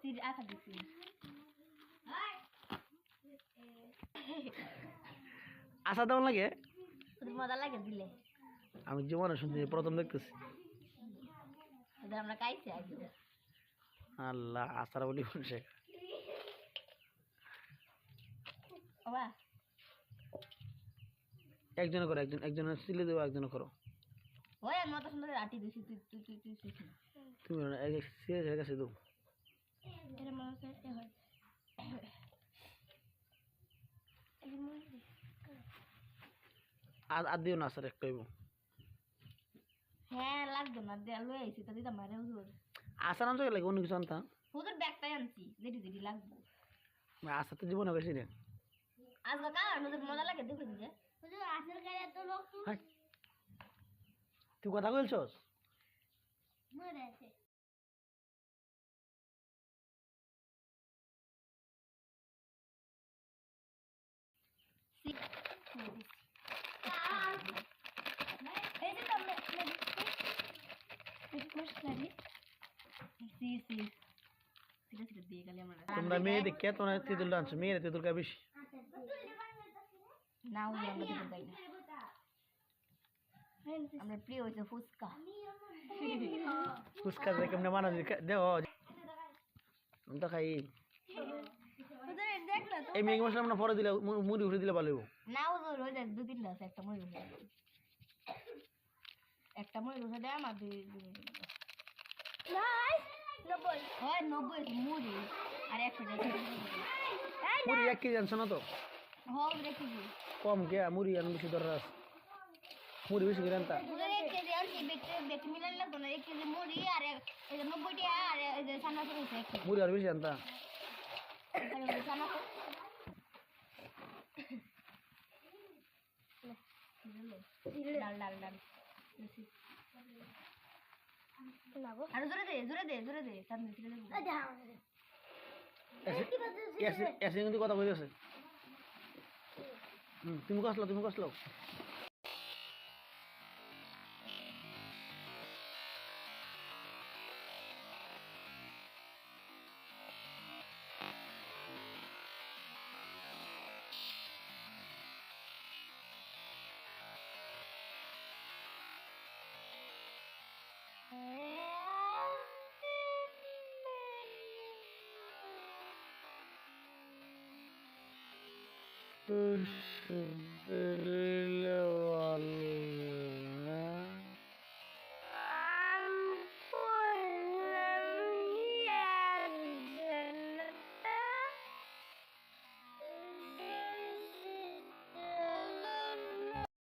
সির আটা দিছি আসা দেওয়া লাগে? তোর মজা লাগে দিলে। আমি জীবনে শুনছি প্রথম দেখতেছি। আমরা খাইছি আল্লাহ আসার বলি বাবা একজনে করো একজন একজনের সিলে দেবো একজনে করো। ওই আমি অত সুন্দর আটি দিছি তুই তুই তুই তুই তুমি সিরিয়াস কাছে দেবো। এটা মনে হচ্ছে এ হয় আর আর দিও না স্যার একটা হ্যাঁ লাগতো না দেয়া লয়ে আইছি তো দিতাম মারে হুজুর আসার আনছো লাগে অন্য কিছু আনতাম হুজুর ব্যাগটাই আনছি যেটি যেটি লাগবো। আসার তো জীবনে বেশি রে। আজকে কার? হুজুর মজা লাগে দেখে দিছে হুজুর আসল গাড়ি এত লোক তুই কথা বলছস? এই যে তোমরা সি সি সিটা সিটা দিয়ে গেলে আমরা তোমরা মেয়ে দেখে তোমরা তেঁতুল আনছো মেয়ের তেঁতুল কা বেশি না ওই আমরা দিতে পাই না আমরা প্রিয় হয়েছে ফুচকা ফুচকা দিয়ে কেমনে বানা দেও আমি তো খাই দেখ না তো এই মেঘ মশলা আমরা পরে দিলে মুড়ি উঠে দিলে ভালো হইব। না ওই যে আছে একটা উঠে একটা ময়ূর উঠে দেয় আমার দুই দুই নব্বই। হয় নব্বই মুড়ি আর একশো মুড়ি। এক কেজি আনছো না তো? হোক রেখেছি কম কে মুড়ি আন বেশি দরকার আছে। মুড়ি বেশি করে আনতা। ওদের এক কেজি আনছি বেটে বেটে মিলান লাগতো না এক কেজি মুড়ি আর এই যে নব্বই টাকা আর এই যে মুড়ি আর বেশি আনতা। আর ওই যে সান্না করে- ডাল ডাল ডাল। বেশি। আরও জোরে দে জোরে দে জোরে দে। এসে কিন্তু কথা কইতেছে হুম তুমি কসলো তুমি কসলো First,